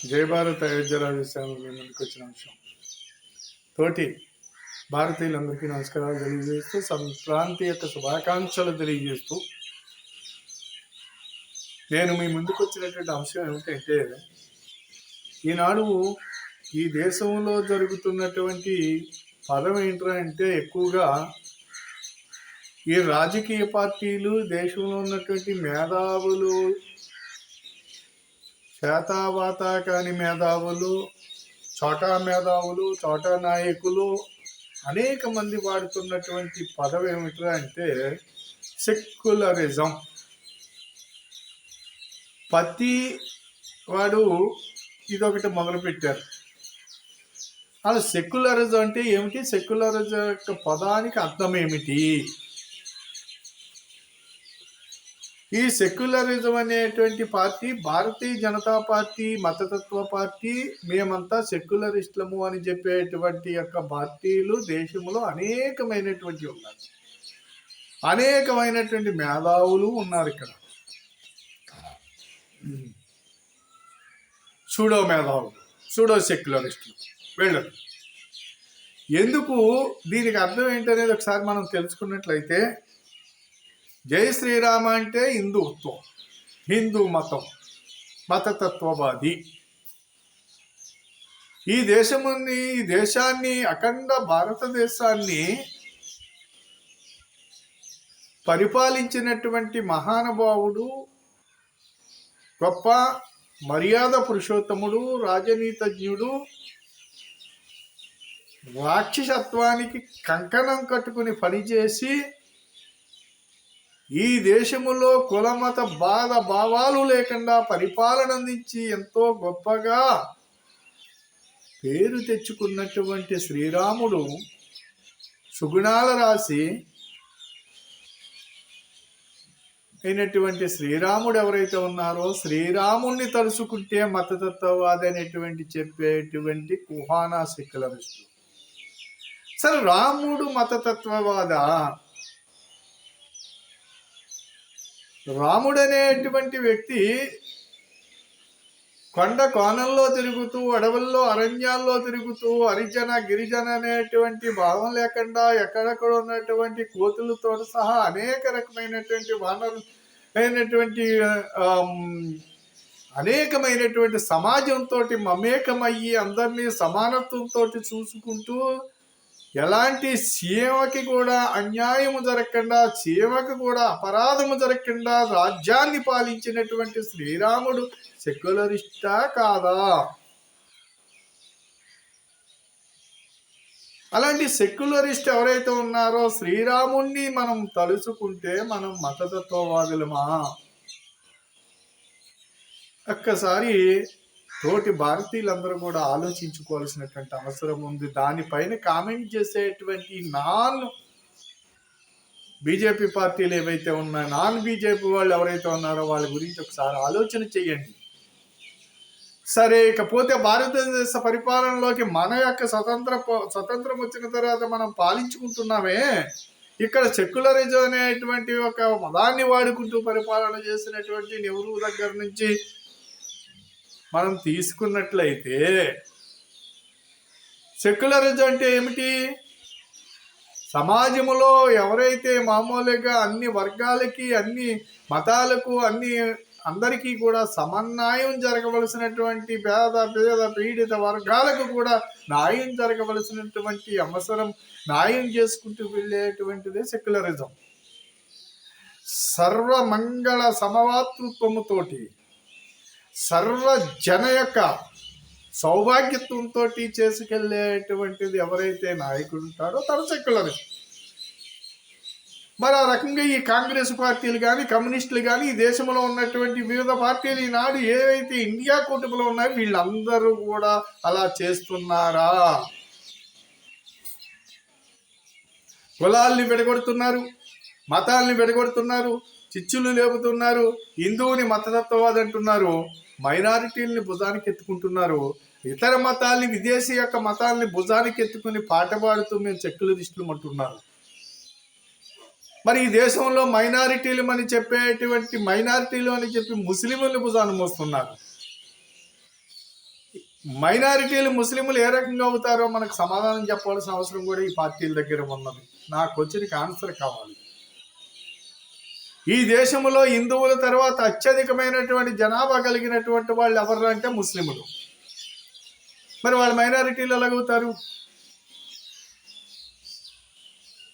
జయభారత్ అయోధ్య రాజస్వామి ముందుకు వచ్చిన అంశం. తోటి భారతీయులందరికీ నమస్కారాలు తెలియజేస్తూ సంక్రాంతి యొక్క శుభాకాంక్షలు తెలియజేస్తూ నేను మీ ముందుకు వచ్చినటువంటి అంశం ఏమిటంటే ఈనాడు ఈ దేశంలో జరుగుతున్నటువంటి పదం ఏంట్రా అంటే ఎక్కువగా ఈ రాజకీయ పార్టీలు దేశంలో ఉన్నటువంటి మేధావులు చేతావాత కాని మేధావులు చోటా మేధావులు చోటా నాయకులు అనేక మంది వాడుతున్నటువంటి పదం ఏమిట్రా అంటే సెక్యులరిజం. ప్రతి వాడు ఇదొకటి మొదలుపెట్టారు. అలా సెక్యులరిజం అంటే ఏమిటి? సెక్యులరిజం యొక్క పదానికి అర్థం ఏమిటి? ఈ సెక్యులరిజం అనేటువంటి పార్టీ భారతీయ జనతా పార్టీ మతతత్వ పార్టీ మేమంతా సెక్యులరిస్టులము అని చెప్పేటువంటి యొక్క పార్టీలు దేశంలో అనేకమైనటువంటి ఉన్నాయి అనేకమైనటువంటి మేధావులు ఉన్నారు ఇక్కడ. సూడో మేధావులు సూడో సెక్యులరిస్టులు. వెళ్ళరు ఎందుకు? దీనికి అర్థం ఏంటనేది ఒకసారి మనం తెలుసుకున్నట్లయితే జై శ్రీరామ అంటే హిందుత్వం. హిందూ మతం. మతతత్వవాది. ఈ దేశముని ఈ దేశాన్ని అఖండ భారతదేశాన్ని పరిపాలించినటువంటి మహానుభావుడు గొప్ప మర్యాద పురుషోత్తముడు రాజనీతజ్ఞుడు రాక్షసత్వానికి కంకణం కట్టుకుని పనిచేసి ఈ దేశములో కులమత బాధ భావాలు లేకుండా పరిపాలన అందించి ఎంతో గొప్పగా పేరు తెచ్చుకున్నటువంటి శ్రీరాముడు సుగుణాల రాసి అయినటువంటి శ్రీరాముడు ఎవరైతే ఉన్నారో శ్రీరాముణ్ణి తలుసుకుంటే మతతత్వవాది అనేటువంటి చెప్పేటువంటి కుహానా సెక్యులరిస్టు సరే రాముడు మతతత్వవాద? రాముడు అనేటువంటి వ్యక్తి కొండ కోణంలో తిరుగుతూ అడవుల్లో అరణ్యాల్లో తిరుగుతూ హరిజన గిరిజన అనేటువంటి భావం లేకుండా ఎక్కడెక్కడ ఉన్నటువంటి కోతులతో సహా అనేక రకమైనటువంటి వానరు అయినటువంటి అనేకమైనటువంటి సమాజంతో మమేకమయ్యి అందరినీ సమానత్వంతో చూసుకుంటూ ఎలాంటి సీమకి కూడా అన్యాయము జరగకుండా సీమకి కూడా అపరాధము జరగకుండా రాజ్యాన్ని పాలించినటువంటి శ్రీరాముడు సెక్యులరిస్టా కాదా? అలాంటి సెక్యులరిస్ట్ ఎవరైతే ఉన్నారో శ్రీరాముణ్ణి మనం తలుచుకుంటే మనం మతతత్వవాదులమా? ఒక్కసారి తోటి భారతీయులందరూ కూడా ఆలోచించుకోవాల్సినటువంటి అవసరం ఉంది. దానిపైన కామెంట్ చేసేటువంటి నాన్ బీజేపీ పార్టీలు ఏవైతే ఉన్నాయో నాన్ బీజేపీ వాళ్ళు ఎవరైతే ఉన్నారో వాళ్ళ గురించి ఒకసారి ఆలోచన చేయండి. సరే ఇకపోతే భారతదేశ పరిపాలనలోకి మన యొక్క స్వతంత్ర స్వతంత్రం వచ్చిన తర్వాత మనం పాలించుకుంటున్నామే. ఇక్కడ సెక్యులరిజం అనేటువంటి ఒక మదాన్ని వాడుకుంటూ పరిపాలన చేసినటువంటి నెహ్రూ దగ్గర నుంచి మనం తీసుకున్నట్లయితే సెక్యులరిజం అంటే ఏమిటి? సమాజంలో ఎవరైతే మామూలుగా అన్ని వర్గాలకి అన్ని మతాలకు అన్ని అందరికీ కూడా సమన్యాయం జరగవలసినటువంటి పేద పేద పీడిత వర్గాలకు కూడా న్యాయం జరగవలసినటువంటి అవసరం న్యాయం చేసుకుంటూ వెళ్ళేటువంటిదే సెక్యులరిజం. సర్వమంగళ సమవాతృత్వముతోటి సర్వ జన యొక్క సౌభాగ్యత్వంతో చేసుకెళ్ళేటువంటిది ఎవరైతే నాయకుడు ఉంటాడో తన సెక్యులరిజం మరి ఆ రకంగా ఈ కాంగ్రెస్ పార్టీలు కానీ కమ్యూనిస్టులు కానీ ఈ దేశంలో ఉన్నటువంటి వివిధ పార్టీలు ఈనాడు ఏవైతే ఇండియా కూటమిలో ఉన్నాయో వీళ్ళందరూ కూడా అలా చేస్తున్నారా? కులాల్ని విడగొడుతున్నారు మతాల్ని విడగొడుతున్నారు చిచ్చులు లేపుతున్నారు హిందువుని మతతత్వవాది అంటున్నారు మైనారిటీల్ని భుజానికి ఎత్తుకుంటున్నారు ఇతర మతాల్ని విదేశీ యొక్క మతాల్ని భుజానికి ఎత్తుకుని పాట పాడుతూ మేము సెక్యులరిస్టులు అంటున్నారు మరి ఈ దేశంలో మైనారిటీలు అని చెప్పేటువంటి మైనారిటీలు అని చెప్పి ముస్లింలు భుజాన్ని మోస్తున్నారు మైనారిటీలు ముస్లింలు ఏ రకంగా అవుతారో మనకు సమాధానం చెప్పాల్సిన అవసరం కూడా ఈ పార్టీల దగ్గర ఉన్నది. నాకు వచ్చిన ఆన్సర్ కావాలి. ఈ దేశంలో హిందువుల తర్వాత అత్యధికమైనటువంటి జనాభా కలిగినటువంటి వాళ్ళు ఎవరు అంటే ముస్లిములు. మరి వాళ్ళు మైనారిటీలు ఎలాగవుతారు?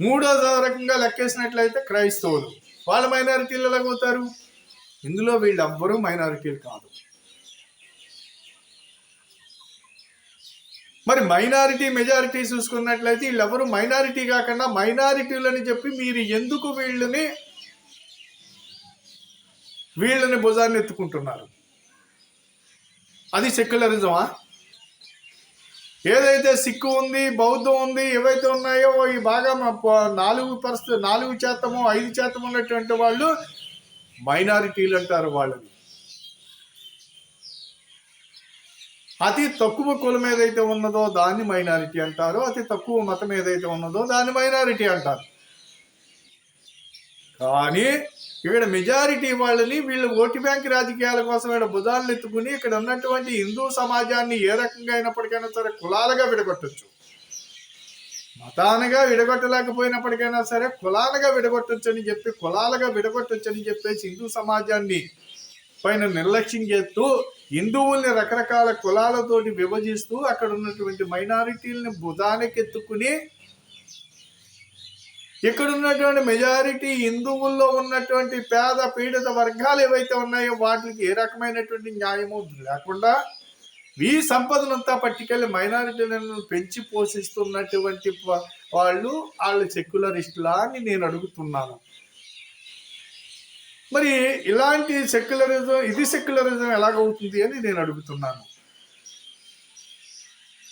మూడో రకంగా లెక్కేసినట్లయితే క్రైస్తవులు. వాళ్ళ మైనారిటీలు ఎలాగవుతారు? ఇందులో వీళ్ళెవ్వరూ మైనారిటీలు కాదు. మరి మైనారిటీ మెజారిటీ చూసుకున్నట్లయితే వీళ్ళెవరు మైనారిటీ కాకుండా మైనారిటీలని చెప్పి మీరు ఎందుకు వీళ్ళని వీళ్ళని భుజాన్ని ఎత్తుకుంటున్నారు. అది సెక్యులరిజమా? ఏదైతే సిక్కు ఉంది బౌద్ధం ఉంది ఏవైతే ఉన్నాయో ఈ బాగా నాలుగు పరిస్థితి నాలుగు శాతము ఐదు శాతం ఉన్నటువంటి వాళ్ళు మైనారిటీలు అంటారు వాళ్ళని. అతి తక్కువ కులం ఏదైతే ఉన్నదో దాన్ని మైనారిటీ అంటారు. అతి తక్కువ మతం ఏదైతే ఉన్నదో దాన్ని మైనారిటీ అంటారు. కానీ ఇక్కడ మెజారిటీ వాళ్ళని వీళ్ళు ఓటు బ్యాంక్ రాజకీయాల కోసం ఇక్కడ బుధాలను ఎత్తుకుని ఇక్కడ ఉన్నటువంటి హిందూ సమాజాన్ని ఏ రకంగా అయినప్పటికైనా సరే కులాలుగా విడగొట్టచ్చు. మతానగా విడగొట్టలేకపోయినప్పటికైనా సరే కులాలుగా విడగొట్టొచ్చని చెప్పి కులాలుగా విడగొట్టొచ్చని చెప్పేసి హిందూ సమాజాన్ని పైన నిర్లక్ష్యం చేస్తూ హిందువుల్ని రకరకాల కులాలతోటి విభజిస్తూ అక్కడ ఉన్నటువంటి మైనారిటీలని భుజానికి ఎత్తుకుని ఇక్కడ ఉన్నటువంటి మెజారిటీ హిందువుల్లో ఉన్నటువంటి పేద పీడిత వర్గాలు ఏవైతే ఉన్నాయో వాటికి ఏ రకమైనటువంటి న్యాయము లేకుండా ఈ సంపదనంతా పట్టుకెళ్ళి మైనారిటీలను పెంచి పోషిస్తున్నటువంటి వాళ్ళు వాళ్ళు సెక్యులరిస్టులా అని నేను అడుగుతున్నాను. మరి ఇలాంటి సెక్యులరిజం ఇది సెక్యులరిజం ఎలాగవుతుంది అని నేను అడుగుతున్నాను.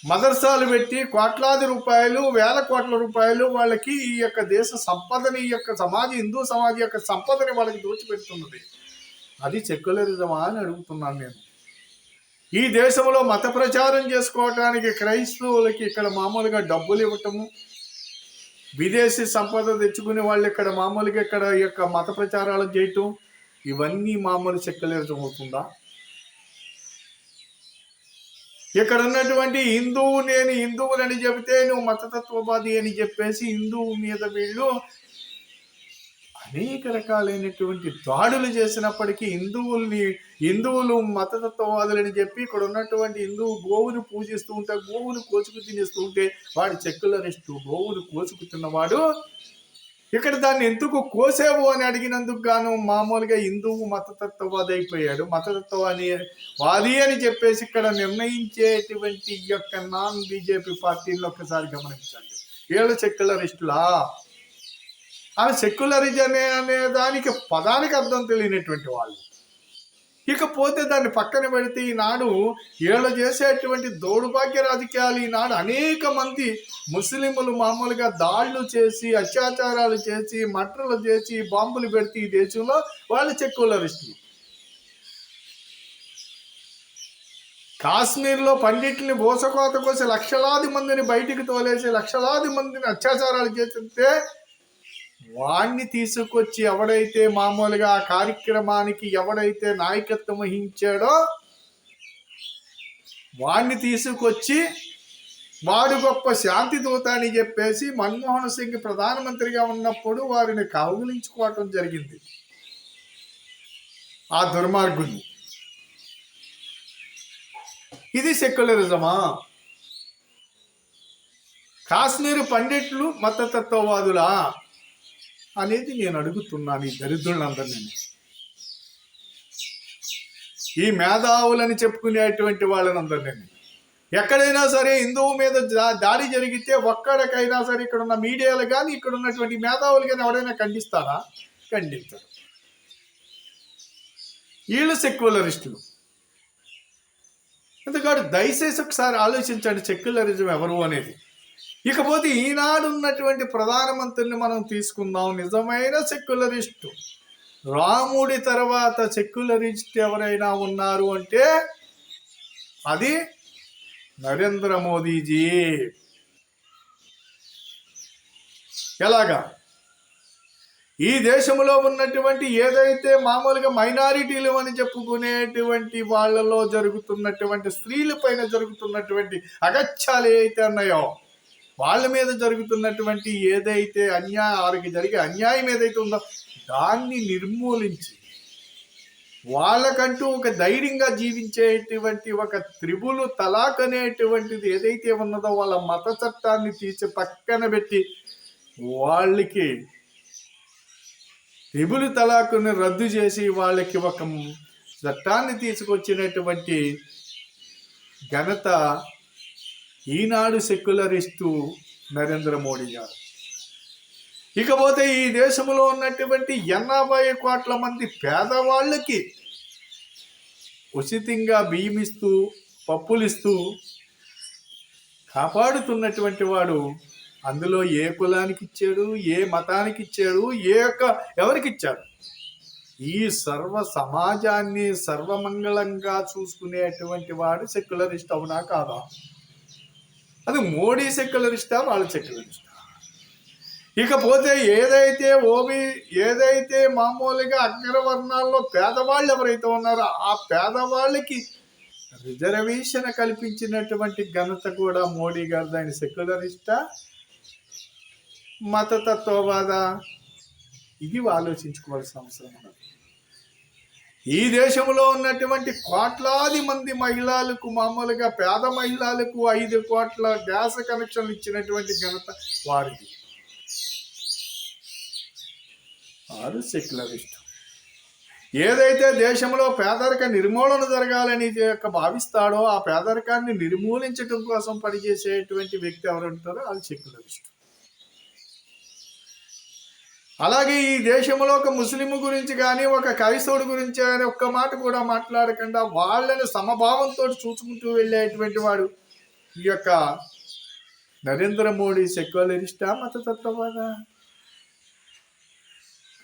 మదర్సాలు పెట్టి కోట్లాది రూపాయలు వేల కోట్ల రూపాయలు వాళ్ళకి ఈ యొక్క దేశ సంపదని ఈ యొక్క సమాజ హిందూ సమాజ యొక్క సంపదని వాళ్ళకి దోచిపెడుతున్నది. అది సెక్యులరిజమా అని అడుగుతున్నాను నేను. ఈ దేశంలో మత ప్రచారం చేసుకోవటానికి క్రైస్తవులకి ఇక్కడ మామూలుగా డబ్బులు ఇవ్వటము విదేశీ సంపద తెచ్చుకునే వాళ్ళు ఇక్కడ మామూలుగా ఇక్కడ ఈ యొక్క మత ప్రచారాలు చేయటం ఇవన్నీ మామూలు సెక్యులరిజం అవుతుందా? ఇక్కడ ఉన్నటువంటి హిందువు నేను హిందువులని చెబితే నువ్వు మతతత్వవాది అని చెప్పేసి హిందువు మీద వీళ్ళు అనేక రకాలైనటువంటి దాడులు చేసినప్పటికీ హిందువుల్ని హిందువులు మతతత్వవాదులని చెప్పి ఇక్కడ ఉన్నటువంటి హిందువు గోవుని పూజిస్తూ ఉంటే గోవును కోసుకు తినేస్తూ ఉంటే వాడు సెక్యులరిస్టు గోవుని కోసుకు తిన్నవాడు ఇక్కడ దాన్ని ఎందుకు కోసేవు అని అడిగినందుకు గాను మామూలుగా హిందువు మతతత్వవాది అయిపోయాడు మతతత్వాన్ని వాది అని చెప్పేసి ఇక్కడ నిర్ణయించేటువంటి ఈ యొక్క నాన్ బీజేపీ పార్టీని ఒక్కసారి గమనించండి. వీళ్ళు సెక్యులరిస్టులా? ఆ సెక్యులరిజం అనే దానికి పదానికి అర్థం తెలియనటువంటి వాళ్ళు. ఇకపోతే దాన్ని పక్కన పెడితే ఈనాడు వీళ్ళు చేసేటువంటి దౌర్భాగ్య రాజకీయాలు ఈనాడు అనేక మంది ముస్లింలు మామూలుగా దాడులు చేసి అత్యాచారాలు చేసి మటర్లు చేసి బాంబులు పెడితే ఈ దేశంలో వాళ్ళు సెక్యులరిస్టులు కాశ్మీర్లో పండిట్ని బోసకోత కోసి లక్షలాది మందిని బయటికి తోలేసి లక్షలాది మందిని అత్యాచారాలు చేస్తుంటే వాణ్ణి తీసుకొచ్చి ఎవడైతే మామూలుగా ఆ కార్యక్రమానికి ఎవడైతే నాయకత్వం వహించాడో వాణ్ణి తీసుకొచ్చి వాడు గొప్ప శాంతి దూత అని చెప్పేసి మన్మోహన్ సింగ్ ప్రధానమంత్రిగా ఉన్నప్పుడు వారిని కౌగిలించుకోవటం జరిగింది. ఆ దుర్మార్గుని ఇది సెక్యులరిజమా? కాశ్మీర్ పండిట్లు మతతత్వవాదులా? అనేది నేను అడుగుతున్నాను ఈ దరిద్రులందరినీ. ఈ మేధావులని చెప్పుకునేటువంటి వాళ్ళనందరినీ. ఎక్కడైనా సరే హిందువు మీద దా- దాడి జరిగితే ఒక్కడికైనా సరే ఇక్కడ ఉన్న మీడియాలు కానీ ఇక్కడ ఉన్నటువంటి మేధావులు కానీ ఎవరైనా ఖండిస్తారా? ఖండిస్తారు వీళ్ళు సెక్యులరిస్టులు. ఎందుకంటే దయచేసి ఒకసారి ఆలోచించండి సెక్యులరిజం ఎవరు అనేది. ఇకపోతే ఈనాడు ఉన్నటువంటి ప్రధానమంత్రిని మనం తీసుకుందాం. నిజమైన సెక్యులరిస్టు. రాముడి తర్వాత సెక్యులరిస్ట్ ఎవరైనా ఉన్నారు అంటే అది నరేంద్ర మోదీజీ. ఎలాగా? ఈ దేశంలో ఉన్నటువంటి ఏదైతే మామూలుగా మైనారిటీలు అని చెప్పుకునేటువంటి వాళ్ళలో జరుగుతున్నటువంటి స్త్రీల పైన జరుగుతున్నటువంటి అగత్యాలు ఏవైతే ఉన్నాయో వాళ్ళ మీద జరుగుతున్నటువంటి ఏదైతే అన్యాయ వారికి జరిగే అన్యాయం ఏదైతే ఉందో దాన్ని నిర్మూలించి వాళ్ళకంటూ ఒక ధైర్యంగా జీవించేటువంటి ఒక త్రిబులు తలాక్ అనేటువంటిది ఏదైతే ఉన్నదో వాళ్ళ మత చట్టాన్ని తీసి పక్కన పెట్టి వాళ్ళకి త్రిబులు తలాకుని రద్దు చేసి వాళ్ళకి ఒక చట్టాన్ని తీసుకొచ్చినటువంటి ఘనత ఈనాడు సెక్యులరిస్టు నరేంద్ర మోడీ గారు. ఇకపోతే ఈ దేశంలో ఉన్నటువంటి ఎనభై కోట్ల మంది పేదవాళ్ళకి ఉచితంగా బియ్యం ఇస్తూ పప్పులిస్తూ కాపాడుతున్నటువంటి వాడు అందులో ఏ కులానికి ఇచ్చాడు ఏ మతానికి ఇచ్చాడు ఏ యొక్క ఎవరికి ఇచ్చాడు ఈ సర్వ సమాజాన్ని సర్వమంగళంగా చూసుకునేటువంటి వాడు సెక్యులరిస్ట్ అవునా కాదా? అది మోడీ సెక్యులరిస్టా వాళ్ళ సెక్యులరిస్టా ఇకపోతే ఏదైతే ఓబీ ఏదైతే మామూలుగా అగ్రవర్ణాల్లో పేదవాళ్ళు ఎవరైతే ఉన్నారో ఆ పేదవాళ్ళకి రిజర్వేషన్ కల్పించినటువంటి ఘనత కూడా మోడీ గారు దాని సెక్యులరిస్టా మతతత్వవాద. ఇది ఆలోచించుకోవాల్సిన అవసరం ఉన్నది. ఈ దేశంలో ఉన్నటువంటి కోట్లాది మంది మహిళలకు మామూలుగా పేద మహిళలకు ఐదు కోట్ల గ్యాస్ కనెక్షన్లు ఇచ్చినటువంటి ఘనత వారిది. వారు సెక్యులరిస్ట్. ఏదైతే దేశంలో పేదరిక నిర్మూలన జరగాలని యొక్క భావిస్తాడో ఆ పేదరికాన్ని నిర్మూలించడం కోసం పనిచేసేటువంటి వ్యక్తి ఎవరు ఉంటారో వాళ్ళు సెక్యులరిస్ట్. అలాగే ఈ దేశంలో ఒక ముస్లిం గురించి కానీ ఒక క్రైస్తవుడి గురించి కానీ ఒక్క మాట కూడా మాట్లాడకుండా వాళ్ళని సమభావంతో చూసుకుంటూ వెళ్ళేటువంటి వాడు ఈ యొక్క నరేంద్ర మోడీ సెక్యులరిస్టా మతతత్వవాద?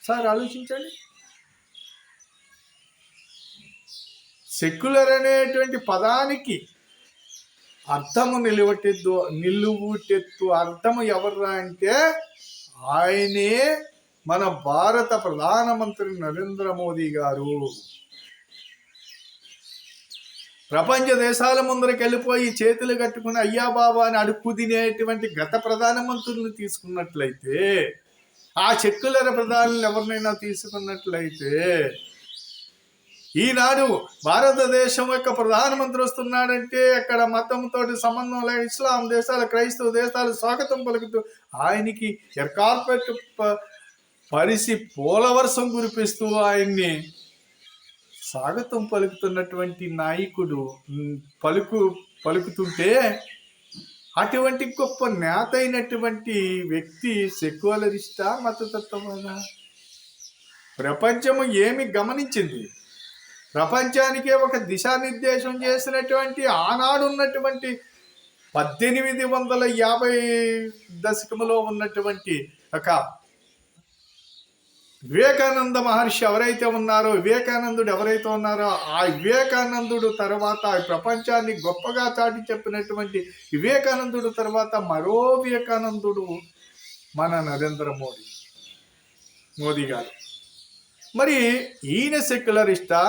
సార్ ఆలోచించండి. సెక్యులర్ అనేటువంటి పదానికి అర్థము నిలువటెద్దు నిలువుటెత్తు అర్థము ఎవర్రా అంటే ఆయనే మన భారత ప్రధానమంత్రి నరేంద్ర మోదీ గారు ప్రపంచ దేశాల ముందరికి వెళ్ళిపోయి చేతులు కట్టుకుని అయ్యా బాబా అని అడుక్కు తినేటువంటి గత ప్రధానమంత్రులను తీసుకున్నట్లయితే ఆ చెక్కులర ప్రధానులు ఎవరినైనా తీసుకున్నట్లయితే ఈనాడు భారతదేశం యొక్క ప్రధానమంత్రి వస్తున్నాడంటే అక్కడ మతంతో సంబంధం లేక ఇస్లాం దేశాలు క్రైస్తవ దేశాలు స్వాగతం పలుకుతూ ఆయనకి ఎర్కార్పెట్ పరిసి పోలవర్షం కురిపిస్తూ ఆయన్ని స్వాగతం పలుకుతున్నటువంటి నాయకుడు పలుకు పలుకుతుంటే అటువంటి గొప్ప నేత అయినటువంటి వ్యక్తి సెక్యులరిస్టా మతతత్వవాద? ప్రపంచము ఏమి గమనించింది? ప్రపంచానికే ఒక దిశానిర్దేశం చేసినటువంటి ఆనాడు ఉన్నటువంటి పద్దెనిమిది వందల యాభై దశకములో ఉన్నటువంటి ఒక వివేకానంద మహర్షి ఎవరైతే ఉన్నారో వివేకానందుడు ఎవరైతే ఉన్నారో ఆ వివేకానందుడు తర్వాత ఈ ప్రపంచాన్ని గొప్పగా చాటి చెప్పినటువంటి వివేకానందుడు తర్వాత మరో వివేకానందుడు మన నరేంద్ర మోడీ మోదీ గారు. మరి ఈయన సెక్యులరిస్టా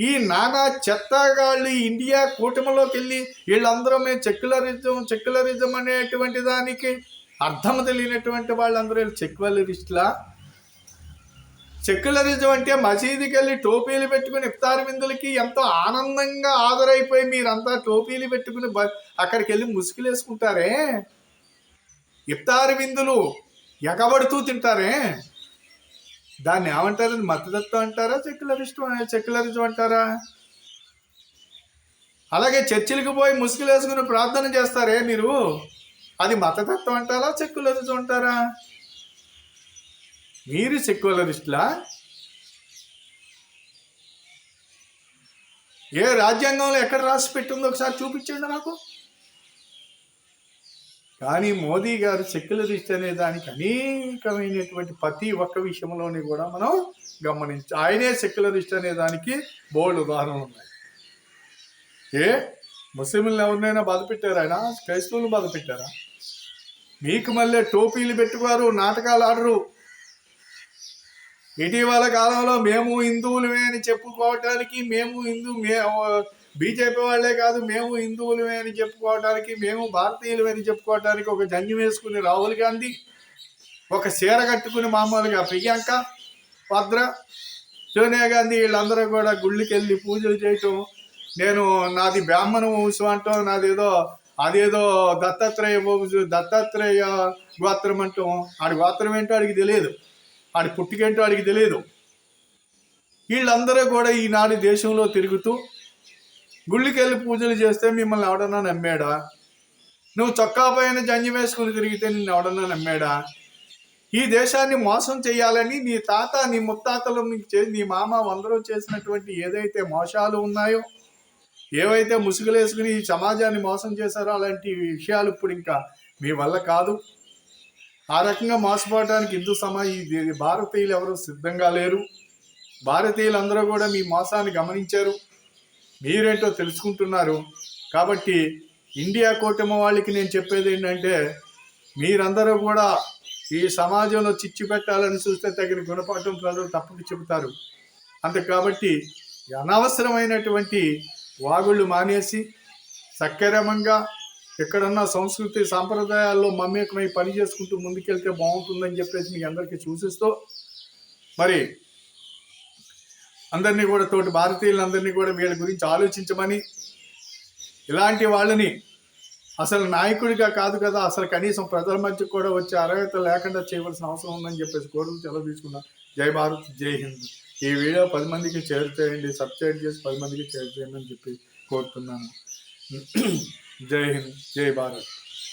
ఈ నానా చెత్తగాళ్ళు ఇండియా కూటమిలోకి వెళ్ళి వీళ్ళందరూ మేము సెక్యులరిజం సెక్యులరిజం అనేటువంటి దానికి అర్థం తెలియనటువంటి వాళ్ళందరూ సెక్యులరిస్ట్లా? సెక్యులరిజం అంటే మసీదుకి వెళ్ళి టోపీలు పెట్టుకుని ఇఫ్తార్ విందులకి ఎంతో ఆనందంగా ఆదరైపోయి మీరంతా టోపీలు పెట్టుకుని అక్కడికి వెళ్ళి ముసుగులేసుకుంటారే? ఇఫ్తార్ విందులు ఎగబడుతూ తింటారే? దాన్ని ఏమంటారు? మతతత్వం అంటారా? సెక్యులరిస్టం సెక్యులరిజం అంటారా? అలాగే చర్చిలకు పోయి ముసుగులేసుకుని ప్రార్థన చేస్తారే మీరు? అది మతతత్వం అంటారా? సెక్యులరిజం అంటారా? మీరు సెక్యులరిస్టులా? ఏ రాజ్యాంగంలో ఎక్కడ రాసి పెట్టిందో ఒకసారి చూపించండి నాకు. కానీ మోదీ గారు సెక్యులరిస్ట్ అనే దానికి అనేకమైనటువంటి ప్రతి ఒక్క విషయంలోని కూడా మనం గమనించ ఆయనే సెక్యులరిస్ట్ అనే దానికి బోల్డ్ ఉదాహరణలు ఉన్నాయి. ఏ? ముస్లింలను ఎవరినైనా బాధ పెట్టారా ఆయన? క్రైస్తవులు బాధ పెట్టారా? మీకు మళ్ళీ టోపీలు పెట్టుకోరు నాటకాలు ఆడరు. ఇటీవల కాలంలో మేము హిందువులమే అని చెప్పుకోవటానికి మేము హిందూ మే బీజేపీ వాళ్ళే కాదు మేము హిందువులమే అని చెప్పుకోవటానికి మేము భారతీయులమే అని చెప్పుకోవటానికి ఒక జన్యు వేసుకుని రాహుల్ గాంధీ ఒక చీర కట్టుకుని మామూలుగా ప్రియాంక భద్ర సోనియా గాంధీ వీళ్ళందరూ కూడా గుళ్ళకి వెళ్ళి పూజలు చేయటం నేను నాది బ్రాహ్మణ వంశం అంటాం నాదేదో అదేదో దత్తాత్రేయ వంశం దత్తాత్రేయ గోత్రం అంటాం. ఆడి గోత్రం ఏంటో ఆడికి తెలియదు. ఆడి పుట్టికేంటో వాడికి తెలియదు వీళ్ళందరూ కూడా ఈనాడు దేశంలో తిరుగుతూ గుళ్ళికెళ్ళి పూజలు చేస్తే మిమ్మల్ని ఎవడన్నా నమ్మాడా? నువ్వు చొక్కా పైన జంజి వేసుకుని తిరిగితే నిన్ను ఎవడన్నా నమ్మాడా? ఈ దేశాన్ని మోసం చేయాలని నీ తాత నీ ముత్తాతలు చే- నీ మామ అందరూ చేసినటువంటి ఏదైతే మోసాలు ఉన్నాయో ఏవైతే ముసుగులేసుకుని ఈ సమాజాన్ని మోసం చేశారో అలాంటి విషయాలు ఇప్పుడు ఇంకా మీ వల్ల కాదు. ఆ రకంగా మోసపోవడానికి హిందూ సమాజ భారతీయులు ఎవరు సిద్ధంగా లేరు. భారతీయులందరూ కూడా మీ మోసాన్ని గమనించారు. మీరేంటో తెలుసుకుంటున్నారు. కాబట్టి ఇండియా కూటమి వాళ్ళకి నేను చెప్పేది ఏంటంటే మీరందరూ కూడా ఈ సమాజంలో చిచ్చు పెట్టాలని చూస్తే తగిన గుణపాఠం ప్రజలు తప్పక చెబుతారు. అంతే కాబట్టి అనవసరమైనటువంటి వాగుళ్ళు మానేసి సక్రమంగా ఎక్కడన్నా సంస్కృతి సాంప్రదాయాల్లో మమేకమై పని చేసుకుంటూ ముందుకెళ్తే బాగుంటుందని చెప్పేసి మీ అందరికీ సూచిస్తూ మరి అందరినీ కూడా తోటి భారతీయులందరినీ కూడా వీళ్ళ గురించి ఆలోచించమని ఇలాంటి వాళ్ళని అసలు నాయకుడిగా కాదు కదా అసలు కనీసం ప్రజల మధ్య కూడా వచ్చే అర్హత లేకుండా చేయవలసిన అవసరం ఉందని చెప్పేసి కోరుకు సెలవు తీసుకున్నా. జై భారత్ జై హింద్. ఈ వీడియో పది మందికి షేర్ చేయండి సబ్స్క్రైబ్ చేసి పది మందికి షేర్ చేయండి అని చెప్పి కోరుతున్నాను. జై హింద్ జై భారత్